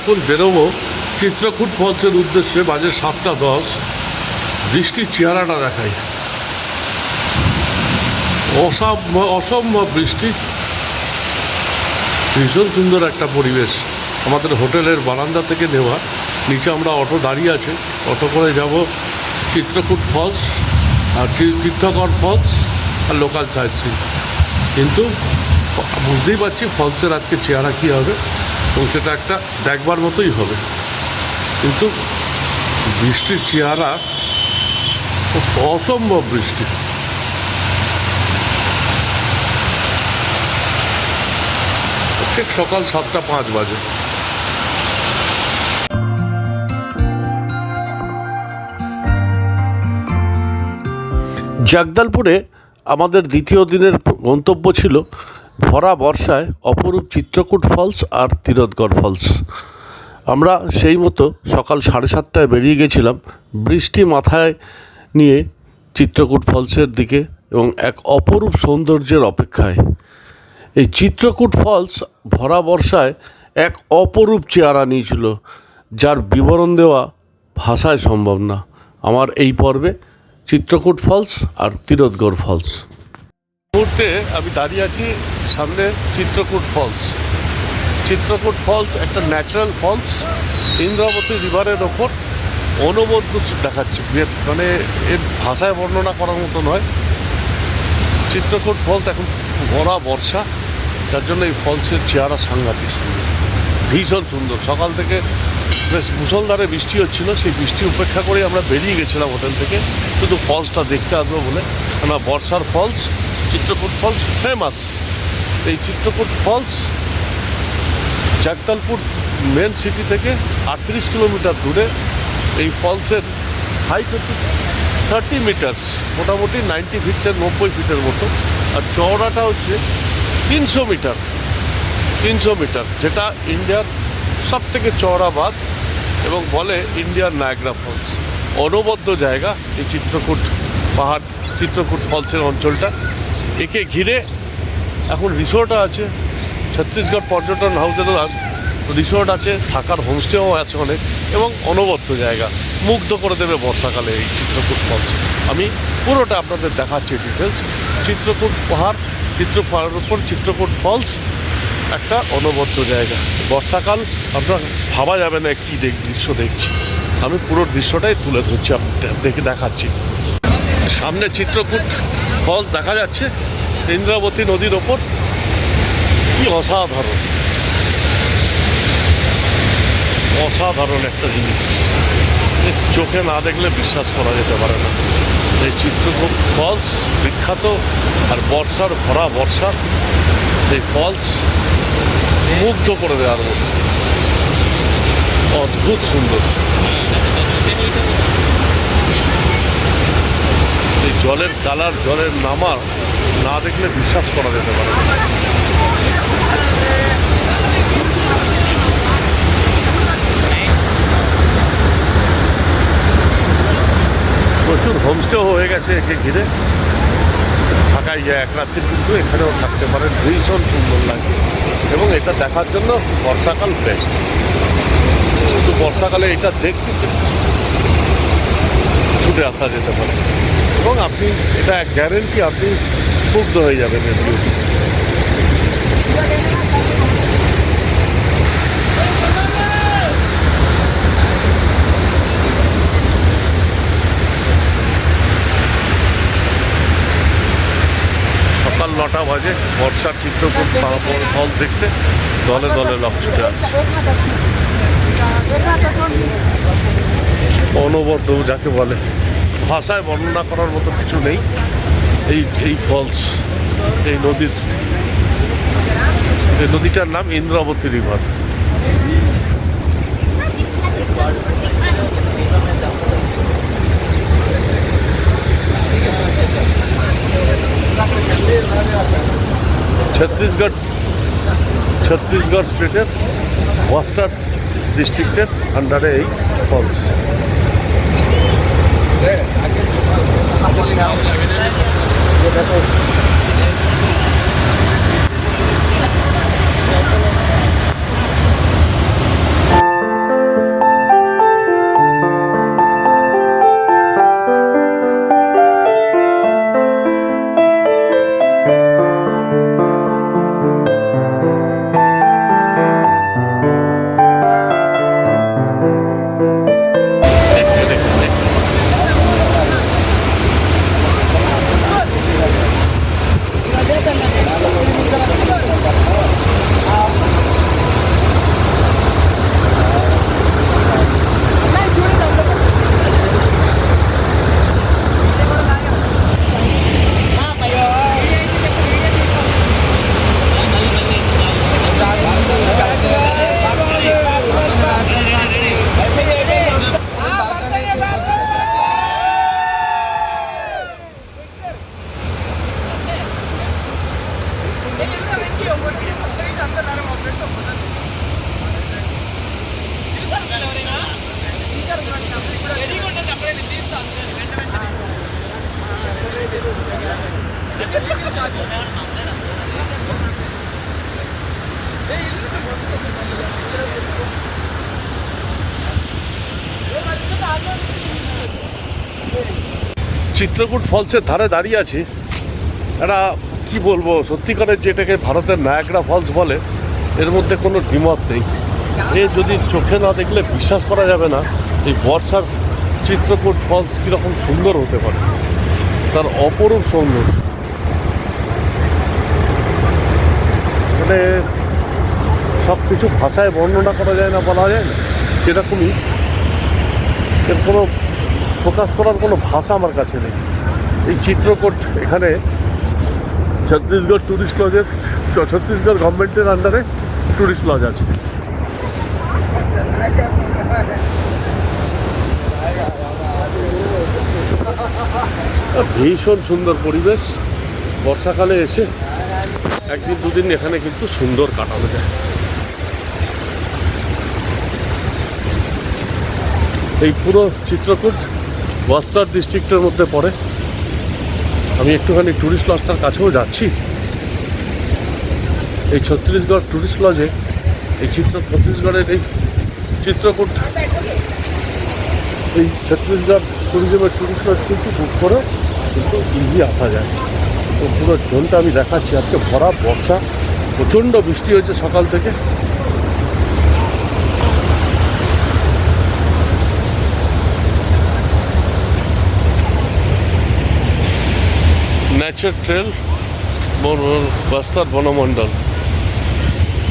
এখন বেরোবো চিত্রকূট ফলসের উদ্দেশ্যে বাজে সাতটা দশ। বৃষ্টির চেহারাটা দেখাই। অসম্ভব অসম্ভব বৃষ্টি। ভীষণ সুন্দর একটা পরিবেশ। আমাদের হোটেলের বারান্দা থেকে নেওয়া। নিচে আমরা অটো দাঁড়িয়ে আছে। অটো করে যাব চিত্রকূট ফলস আর তীর্থকর ফলস আর লোকাল সাইট কিন্তু বুঝতেই পারছি ফলসের আজকে চেহারা কী হবে। এবং সেটা একটা দেখবার মতোই হবে। কিন্তু বৃষ্টির চেহারা অসম্ভব বৃষ্টি। ঠিক সকাল সাতটা পাঁচ বাজে। জগদলপুরে আমাদের দ্বিতীয় দিনের গন্তব্য ছিল ভরা বর্ষায় অপরূপ চিত্রকূট ফলস আর তীরথগড় ফলস আমরা সেই মতো সকাল সাড়ে সাতটায় বেরিয়ে গেছিলাম বৃষ্টি মাথায় নিয়ে চিত্রকূট ফলসের দিকে এবং এক অপরূপ সৌন্দর্যের অপেক্ষায়। এই চিত্রকূট ফলস ভরা বর্ষায় এক অপরূপ চেহারা নিয়েছিল, যার বিবরণ দেওয়া ভাষায় সম্ভব না। আমার এই পর্বে চিত্রকূট ফলস আর তীরথগড় ফলস মুহূর্তে আমি দাঁড়িয়ে আছি সামনে চিত্রকূট ফলস। চিত্রকূট ফলস একটা ন্যাচারাল ফলস ইন্দ্রাবতী রিভারের ওপর অনবদ্য দেখাচ্ছে। মানে এর ভাষায় বর্ণনা করার মতো নয়। চিত্রকূট ফলস এখন ভরা বর্ষা, যার জন্য এই ফলসের চেহারা সাংঘাতিক সুন্দর। ভীষণ সুন্দর। সকাল থেকে বেশ মুসলধারে বৃষ্টি হচ্ছিল, সেই বৃষ্টি উপেক্ষা করে আমরা বেরিয়ে গেছিলাম হোটেল থেকে। শুধু ফলসটা দেখতে আসব বলে। কেননা বর্ষার ফলস চিত্রকূট ফলস ফেমাস এই Chitrakoot falls Jagdalpur main city থেকে আটত্রিশ কিলোমিটার দূরে এই ফলসের হাইট হচ্ছে থার্টি মিটার্স মোটামুটি নাইনটি ফিটসের নব্বই ফিটের মতো। আর চওড়াটা হচ্ছে তিনশো মিটার তিনশো মিটার যেটা ইন্ডিয়ার সব থেকে চওড়া বাঁধ এবং বলে ইন্ডিয়ার নায়গ্রা ফলস অনবদ্য জায়গা এই চিত্রকূট পাহাড়, চিত্রকূট ফলসের অঞ্চলটা। একে ঘিরে এখন রিসোর্ট আছে। ছত্তিশগড় পর্যটন হাউসেরও রিসোর্ট আছে, থাকার হোমস্টেও আছে অনেক এবং অনবদ্য জায়গা। মুগ্ধ করে দেবে বর্ষাকালে এই চিত্রকূট ফলস আমি পুরোটা আপনাদের দেখাচ্ছি ডিটেলস চিত্রকূট পাহাড় চিত্র পাহাড়ের উপর চিত্রকূট ফলস একটা অনবদ্য জায়গা। বর্ষাকাল, আপনার ভাবা যাবে না কী দেখ, দৃশ্য দেখছি। আমি পুরো দৃশ্যটাই তুলে ধরছি, আপনাদের দেখে দেখাচ্ছি। সামনে চিত্রকূট ফলস দেখা যাচ্ছে ইন্দ্রাবতী নদীর ওপর। কি অসাধারণ। অসাধারণ একটা জিনিস। চোখে না দেখলে বিশ্বাস করা যেতে পারে না। এই চিত্রকূট ফলস বিখ্যাত আর বর্ষার ভরা বর্ষা, এই ফলস মুগ্ধ করে দেওয়ার মতো। অদ্ভুত সুন্দর। এই জলের কালার জলের নামা না দেখলে বিশ্বাস করা যেতে পারে প্রচুর হোমস্টেও হয়ে গেছে একে ঘিরে। থাকাই যায় এক রাত্রি, কিন্তু এখানেও থাকতে পারেন ভীষণ সুন্দর লাগে। এবং এটা দেখার জন্য বর্ষাকাল বেস্ট কিন্তু বর্ষাকালে এটা দেখতে ছুটে আসা যেতে পারে। এবং আপনি এটা এক গ্যারেন্টি আপনি মুগ্ধ হয়ে যাবেন এর সকাল নটা বাজে, বর্ষার চিত্রকূট পাহাড় ফল দেখতে। দলে দলে লোক আসছে। অনবদ্য যাকে বলে। ভাষায় বর্ণনা করার মতো কিছু নেই। এই এই ফলস এই নদীর, এই নদীটার নাম ইন্দ্রাবতী রিভার। ছত্তিশগড় ছত্তিশগড় স্টেটের ওয়াস্টার ডিস্ট্রিক্টের আন্ডারে এই ফলস আগে চিত্রকূট ফলসের ধারে দাঁড়িয়ে আছি। এটা কি বলব, সত্যিকারের যেটাকে ভারতের নায়াগরা ফলস বলে, এর মধ্যে কোনো ডিমত নেই। এ যদি চোখে না দেখলে বিশ্বাস করা যাবে না, এই বর্ষার চিত্রকূট ফলস কীরকম সুন্দর হতে পারে? তার অপরূপ সৌন্দর্য। মানে সব কিছু ভাষায় বর্ণনা করা যায় না, বলা যায় না। সেরকমই এর কোনো প্রকাশ করার কোনো ভাষা আমার কাছে নেই। এই চিত্রকূট এখানে ছত্তিশগড় ট্যুরিস্ট লজের ছত্তিশগড় গভর্নমেন্টের আন্ডারে ট্যুরিস্ট লজ আছে। ভীষণ সুন্দর পরিবেশ। বর্ষাকালে এসে একদিন দুদিন এখানে কিন্তু সুন্দর কাটানো যায়। এই পুরো চিত্রকূট বস্তার ডিস্ট্রিক্টের মধ্যে পড়ে। আমি একটুখানি ট্যুরিস্ট লজটার কাছেও যাচ্ছি। এই ছত্তিশগড় ট্যুরিস্ট লজে এই চিত্র ছত্তিশগড়ের এই চিত্রকূট এই ছত্তিশগড় ট্যুরিজমের ট্যুরিস্ট লজ কিন্তু বুক করে। কিন্তু ইজি আসা যায়। তো পুরো জোনটা আমি দেখাচ্ছি। আজকে ভরা বর্ষা, প্রচণ্ড বৃষ্টি হয়েছে সকাল থেকে। ন্যাচার ট্রেল বাস্তার বনমণ্ডল।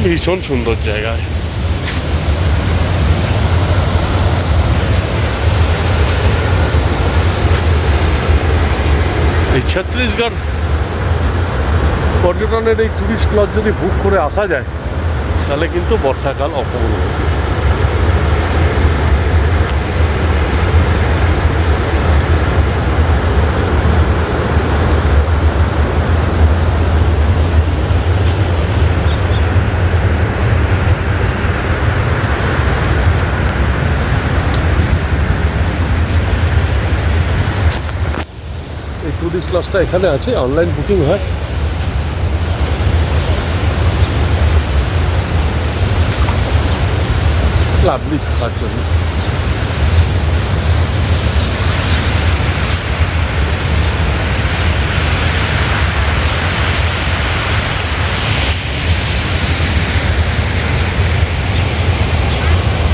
ভীষণ সুন্দর জায়গায় এই ছত্তিশগড় পর্যটনের এই টুরিস্ট লজ যদি বুক করে আসা যায়, তাহলে কিন্তু বর্ষাকাল অপূর্ণ টুরিস্ট এখানে আছে অনলাইন বুকিং হয়। লাভলি থাকার জন্য।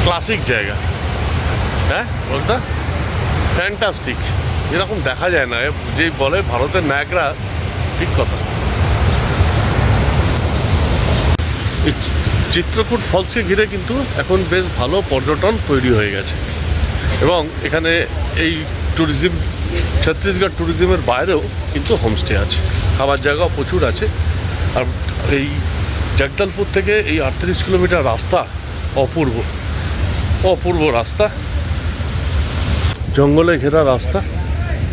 ক্লাসিক জায়গা। হ্যাঁ বলতা ফ্যান্টাস্টিক এরকম দেখা যায় না যে বলে, ভারতের ন্যাকরা ঠিক কথা। চিত্রকূট ফলসকে ঘিরে কিন্তু এখন বেশ ভালো পর্যটন তৈরি হয়ে গেছে। এবং এখানে এই ট্যুরিজম, ছত্তিশগড় ট্যুরিজমের বাইরেও কিন্তু হোমস্টে আছে। খাবার জায়গাও প্রচুর আছে। আর এই জগদলপুর থেকে এই আটত্রিশ কিলোমিটার রাস্তা অপূর্ব অপূর্ব রাস্তা। জঙ্গলে ঘেরা রাস্তা।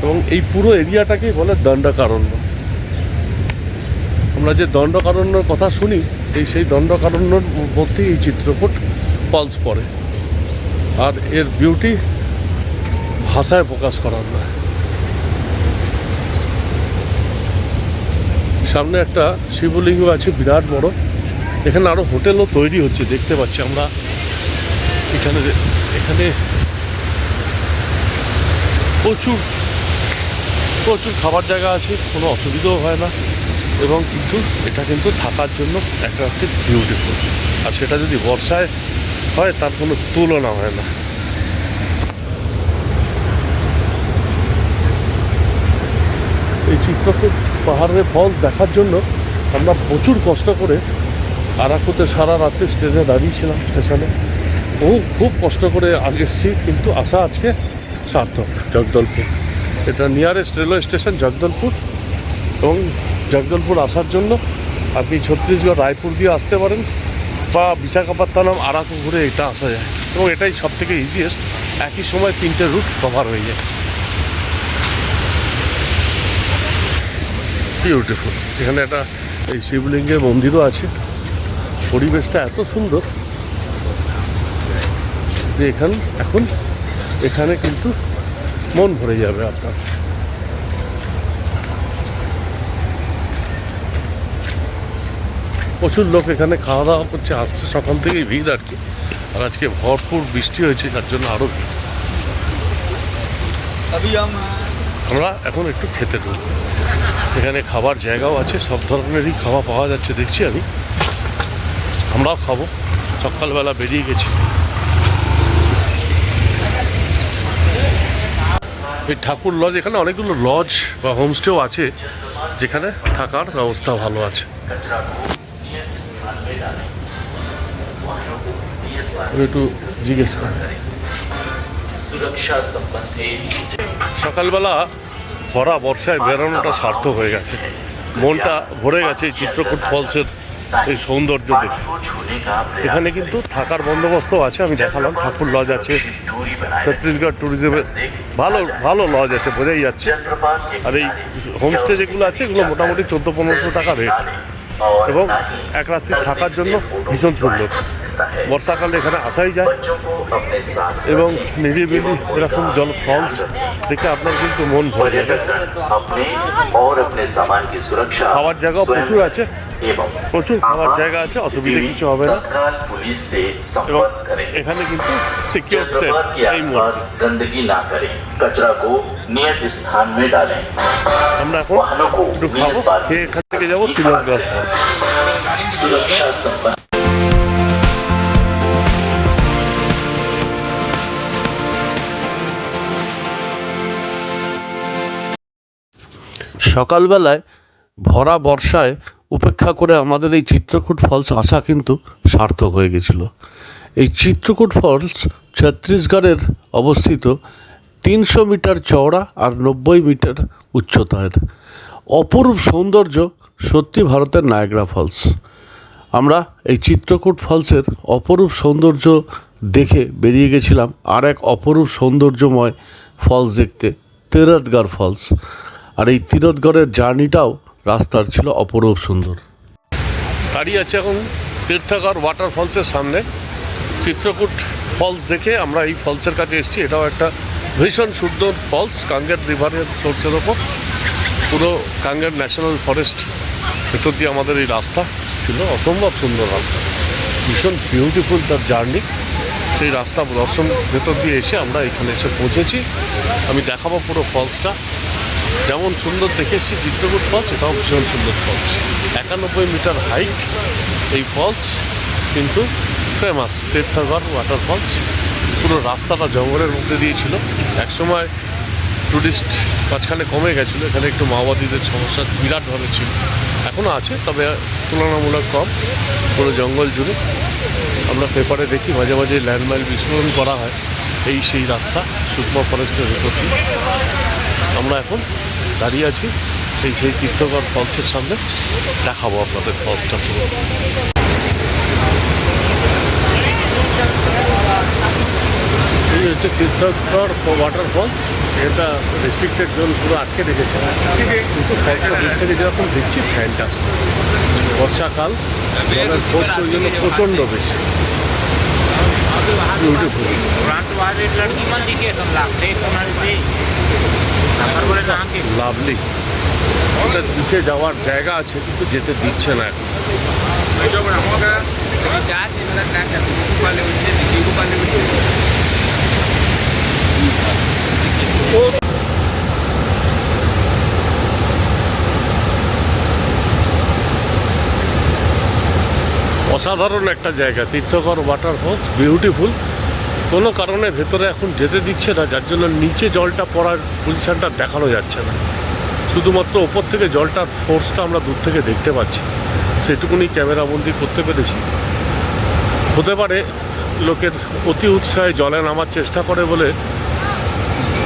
এবং এই পুরো এরিয়াটাকেই বলে দণ্ডকারণ্য। আমরা যে দণ্ডকারণ্যর কথা শুনি, এই সেই দণ্ডকারণ্যর মধ্যেই এই চিত্রকূট ফলস পড়ে। আর এর বিউটি ভাষায় প্রকাশ করার না সামনে একটা শিবলিঙ্গ আছে, বিরাট বড়। এখানে আরও হোটেলও তৈরি হচ্ছে, দেখতে পাচ্ছি আমরা। এখানে এখানে প্রচুর প্রচুর খাবার জায়গা আছে, কোনো অসুবিধাও হয় না। এবং কিন্তু এটা কিন্তু থাকার জন্য একটা বিউটিফুল আর সেটা যদি বর্ষায় হয়, তার কোনো তুলনা হয় না। এই চিত্রকূট পাহাড়ের ফল দেখার জন্য আমরা প্রচুর কষ্ট করে আরাকুতে সারা রাত্রে স্টেশনে দাঁড়িয়েছিলাম স্টেশনে ও খুব কষ্ট করে আগে এসেছি, কিন্তু আসা আজকে সার্থক। জগদলপুর। এটা নিয়ারেস্ট রেলওয়ে স্টেশন জগদলপুর। এবং জগদলপুর আসার জন্য আপনি ছত্তিশগড়, রায়পুর দিয়ে আসতে পারেন বা বিশাখাপত্তনম আরাকু ঘুরে এটা আসা যায়। এবং এটাই সব থেকে ইজিয়েস্ট একই সময় তিনটে রুট কভার হয়ে যায়। বিউটিফুল এখানে একটা এই শিবলিঙ্গের মন্দিরও আছে। পরিবেশটা এত সুন্দর যে এখান এখন এখানে কিন্তু মন ভরে যাবে আপনার। প্রচুর লোক এখানে খাওয়া দাওয়া করছে আসছে সকাল থেকেই ভিড় আর কি। আর আজকে ভরপুর বৃষ্টি হয়েছে যার জন্য আরও ভিড়। আমরা এখন একটু খেতে ঢুকবো। এখানে খাবার জায়গাও আছে সব ধরনেরই খাওয়া পাওয়া যাচ্ছে দেখছি আমি। আমরাও খাব। সকালবেলা বেরিয়ে গেছি। এই ঠাকুর লজ এখানে অনেকগুলো লজ বা হোমস্টেও আছে, যেখানে থাকার ব্যবস্থা ভালো আছে। জিজ্ঞেস সকালবেলা ভরা বর্ষায় বেরোনোটা সার্থক হয়ে গেছে। মনটা ভরে গেছে চিত্রকূট ফলসের এই সৌন্দর্য দেখে এখানে কিন্তু থাকার বন্দোবস্ত আছে আমি দেখালাম। ঠাকুর লজ আছে ছত্তিশগড় ট্যুরিজমে ভালো ভালো লজ আছে বোঝাই যাচ্ছে। আর এই হোমস্টে যেগুলো আছে এগুলো মোটামুটি চোদ্দ পনেরোশো টাকা রেট এবং এক রাত্রি থাকার জন্য ভীষণ সুন্দর। বর্ষাকালে এখানে আসাই যায়। এবং নিরিবিলি এরকম জল ফলস দেখে আপনার কিন্তু মন ভরে যাবে। খাওয়ার জায়গাও প্রচুর আছে। প্রচুর খাবার জায়গা আছে অসুবিধা কিছু হবে না। এবং এখানে কিন্তু সিকিউর এই আমরা এখন একটু খাব খেয়ে এখান থেকে যাব তিলকগঞ্জ সকালবেলায় ভরা বর্ষায় উপেক্ষা করে আমাদের এই চিত্রকূট ফলস আসা কিন্তু সার্থক হয়ে গেছিল। এই চিত্রকূট ফলস ছত্তিশগড়ের অবস্থিত তিনশো মিটার চওড়া আর নব্বই মিটার উচ্চতার। অপরূপ সৌন্দর্য সত্যি ভারতের নায়গ্রা ফলস আমরা এই চিত্রকূট ফলসের অপরূপ সৌন্দর্য দেখে বেরিয়ে গেছিলাম আর এক অপরূপ সৌন্দর্যময় ফলস দেখতে, তিরথগড় ফলস আর এই তিরথগড়ের জার্নিটাও রাস্তার ছিল অপরূপ সুন্দর। দাঁড়িয়ে আছে এখন তীর্থগড় ওয়াটার ফলসের সামনে। চিত্রকূট ফলস দেখে আমরা এই ফলসের কাছে এসেছি। এটাও একটা ভীষণ সুন্দর ফলস কাঙ্গের রিভারের সোর্সের ওপর। পুরো কাঙ্গের ন্যাশনাল ফরেস্ট ভেতর দিয়ে আমাদের এই রাস্তা ছিল। অসম্ভব সুন্দর রাস্তা। ভীষণ বিউটিফুল তার জার্নি সেই রাস্তা দর্শন ভেতর দিয়ে এসে আমরা এখানে এসে পৌঁছেছি। আমি দেখাবো পুরো ফলসটা যেমন সুন্দর দেখেছি চিত্রকূট ফলস এটাও ভীষণ সুন্দর ফলস একানব্বই মিটার হাইট এই ফলস কিন্তু ফেমাস তীর্থগড় ওয়াটার ফলস পুরো রাস্তাটা জঙ্গলের মধ্যে দিয়েছিল। একসময় টুরিস্ট মাঝখানে কমে গেছিল, এখানে একটু মাওবাদীদের সমস্যা বিরাটভাবে ছিল। এখনও আছে, তবে তুলনামূলক কম। পুরো জঙ্গল জুড়ে। আমরা পেপারে দেখি, মাঝে মাঝে ল্যান্ডমাইন বিস্ফোরণ করা হয়। এই সেই রাস্তা, সুকমা ফরেস্টের ভেতর আমরা এখন দাঁড়িয়ে আছি। সেই সেই তীর্থগড় ফলসের সামনে দেখাবো আপনাদের ফলসটা পুরো এই হচ্ছে তীর্থগড় ওয়াটার ফলস। এটা রেস্ট্রিক্টেড জোন পুরো আটকে রেখেছে। কিন্তু ফলসটা দূর থেকে যেরকম দেখছি ফ্যান্টাস্টিক বর্ষাকাল জলের ফোর্স ওই জন্য প্রচণ্ড বেশি। বিউটিফুল লাভলি পিছিয়ে যাওয়ার জায়গা আছে কিন্তু যেতে দিচ্ছে না অসাধারণ একটা জায়গা তীর্থকর ওয়াটার ফলস বিউটিফুল কোনো কারণে ভেতরে এখন যেতে দিচ্ছে না, যার জন্য নিচে জলটা পড়ার পজিশানটা দেখানো যাচ্ছে না। শুধুমাত্র ওপর থেকে জলটার ফোর্সটা আমরা দূর থেকে দেখতে পাচ্ছি। সেটুকুনি ক্যামেরাবন্দি করতে পেরেছি। হতে পারে লোকের অতি উৎসাহে জলে নামার চেষ্টা করে বলে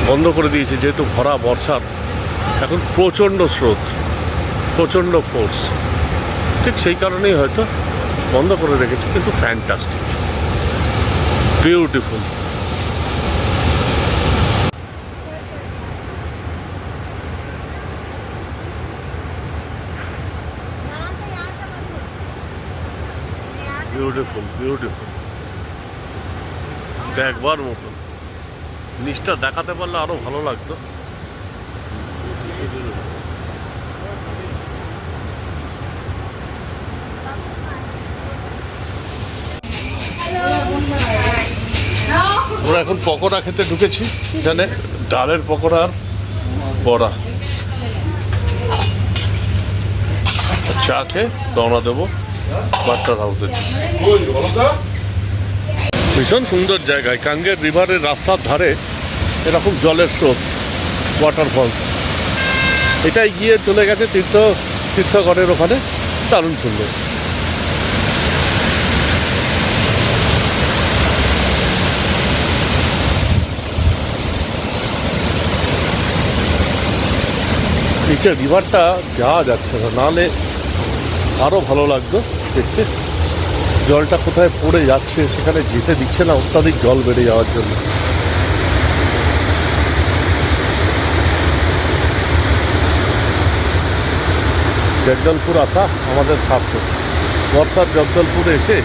বন্ধ করে দিয়েছে, যেহেতু ভরা বর্ষার। এখন প্রচণ্ড স্রোত, প্রচণ্ড ফোর্স ঠিক সেই কারণেই হয়তো বন্ধ করে রেখেছে, কিন্তু ফ্যান্টাস্টিক বিউটিফুল বিউটিফুল বিউটিফুল দেখবার মতন। নিচটা দেখাতে পারলে আরও ভালো লাগতো। আমরা এখন পকোড়া খেতে ঢুকেছি। এখানে ডালের পকোড়া আর বড়া। চা খেয়ে রওনা দেবো বাটার হাউসে। ভীষণ সুন্দর জায়গায়, কাঙ্গের রিভারের রাস্তার ধারে এরকম জলের স্রোত ওয়াটারফলস এটাই গিয়ে চলে গেছে তীর্থ, তীর্থগড়ের ওখানে। দারুণ সুন্দর। নিচে রিভারটা যাওয়া যাচ্ছে না। নাহলে আরও ভালো লাগতো দেখতে। জলটা কোথায় পড়ে যাচ্ছে, সেখানে যেতে দিচ্ছে না, অত্যাধিক জল বেড়ে যাওয়ার জন্য। জগদলপুর আসা আমাদের সার্থক। বর্ষার জগদলপুরে এসে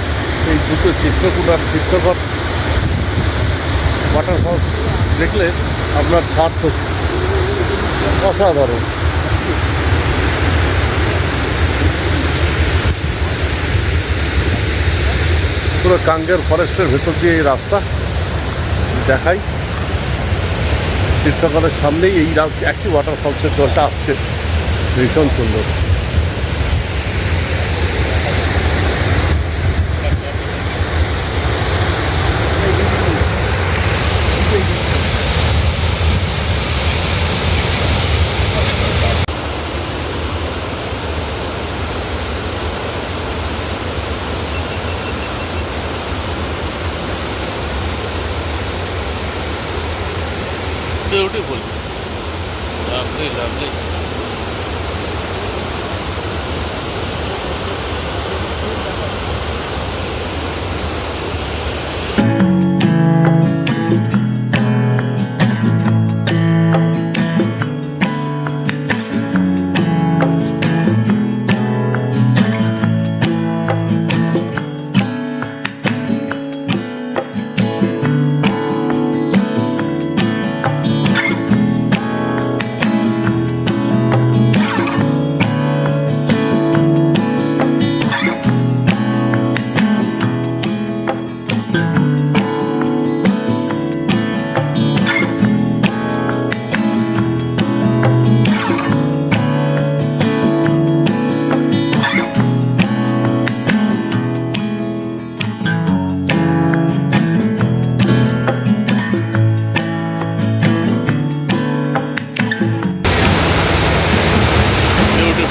এই দুটো চিত্রকূট আর চিত্রকর ওয়াটারফলস দেখলে আপনার সার্থক। অসাধারণ। পুরো কাঙ্গের ফরেস্টের ভেতর দিয়ে এই রাস্তা দেখাই। তীর্থকালের সামনেই এই রাস্তা একই ওয়াটারফলসের জলটা আসছে। ভীষণ সুন্দর।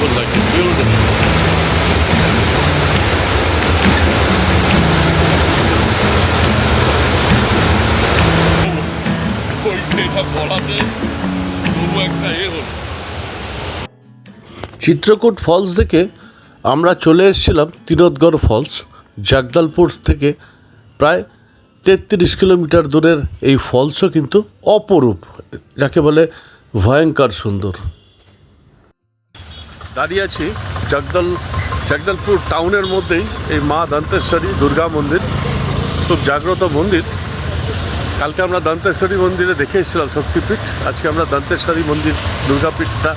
Beautiful like it, beautiful. Chitrakoot falls দেখে আমরা চলে এসেছিলাম তিরোদগড় ফলস জাগদালপুর থেকে প্রায় তেত্রিশ কিলোমিটার দূরের এই ফলসও কিন্তু অপরূপ যাকে বলে ভয়ঙ্কর সুন্দর দাঁড়িয়ে আছি জগদল জগদলপুর টাউনের মধ্যেই এই মা দন্তেশ্বরী দুর্গা মন্দির। খুব জাগ্রত মন্দির। কালকে আমরা দন্তেশ্বরী মন্দিরে দেখে এসেছিলাম শক্তিপীঠ। আজকে আমরা দন্তেশ্বরী মন্দির দুর্গাপীঠটা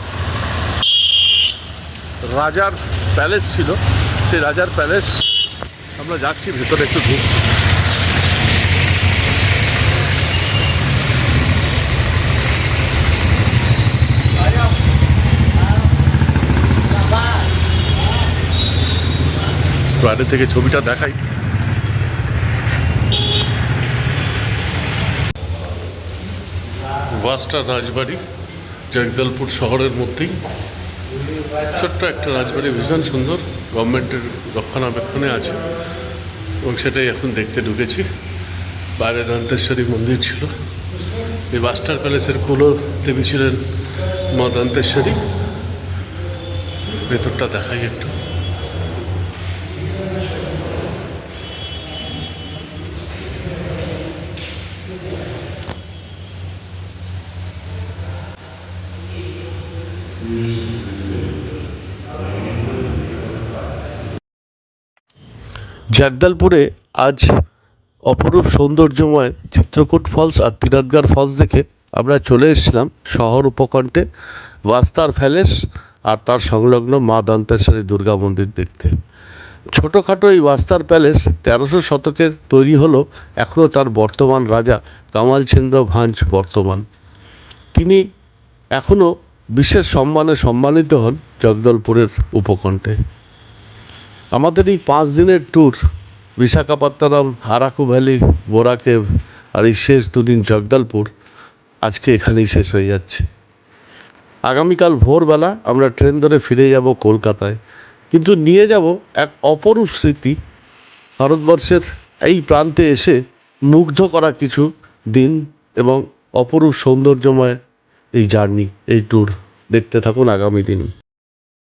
রাজার প্যালেস ছিল। সেই রাজার প্যালেস। আমরা যাচ্ছি, ভেতরে একটু ঢুকছি বাইরে থেকে ছবিটা দেখাই। ওয়াস্টার রাজবাড়ি, জগদলপুর শহরের মধ্যেই। ছোট্ট একটা রাজবাড়ি, ভীষণ সুন্দর। গভর্নমেন্টের রক্ষণাবেক্ষণে আছে। এবং সেটাই এখন দেখতে ঢুকেছি। বাইরে দন্তেশ্বরী মন্দির ছিল। এই মাস্টার প্যালেসের কুলো দেবী ছিলেন মা দন্তেশ্বরী ভেতরটা দেখাই একটু। জগদলপুরে আজ অপরূপ সৌন্দর্যময় চিত্রকূট ফলস আর তিরথগড় ফলস দেখে আমরা চলে এসেছিলাম শহর উপকণ্ঠে ওয়াস্তার প্যালেস আর তার সংলগ্ন মা দন্তেশ্বরী দুর্গা মন্দির দেখতে। ছোটোখাটো এই বাস্তার প্যালেস তেরোশো শতকের তৈরি হলো এখনও তার বর্তমান রাজা কামালচন্দ্র ভাঞ্জ বর্তমান। তিনি এখনও বিশেষ সম্মানে সম্মানিত হন জগদলপুরের উপকণ্ঠে। আমাদের এই পাঁচ দিনের ট্যুর বিশাখাপত্তনম আরাকু ভ্যালি, বোরাকেভ আর এই শেষ দুদিন জগদলপুর, আজকে এখানেই শেষ হয়ে যাচ্ছে। আগামীকাল ভোরবেলা আমরা ট্রেন ধরে ফিরে যাব কলকাতায়, কিন্তু নিয়ে যাব এক অপরূপ স্মৃতি। ভারতবর্ষের এই প্রান্তে এসে মুগ্ধ করা কিছু দিন এবং অপরূপ সৌন্দর্যময় এই জার্নি, এই ট্যুর দেখতে থাকুন আগামী দিন।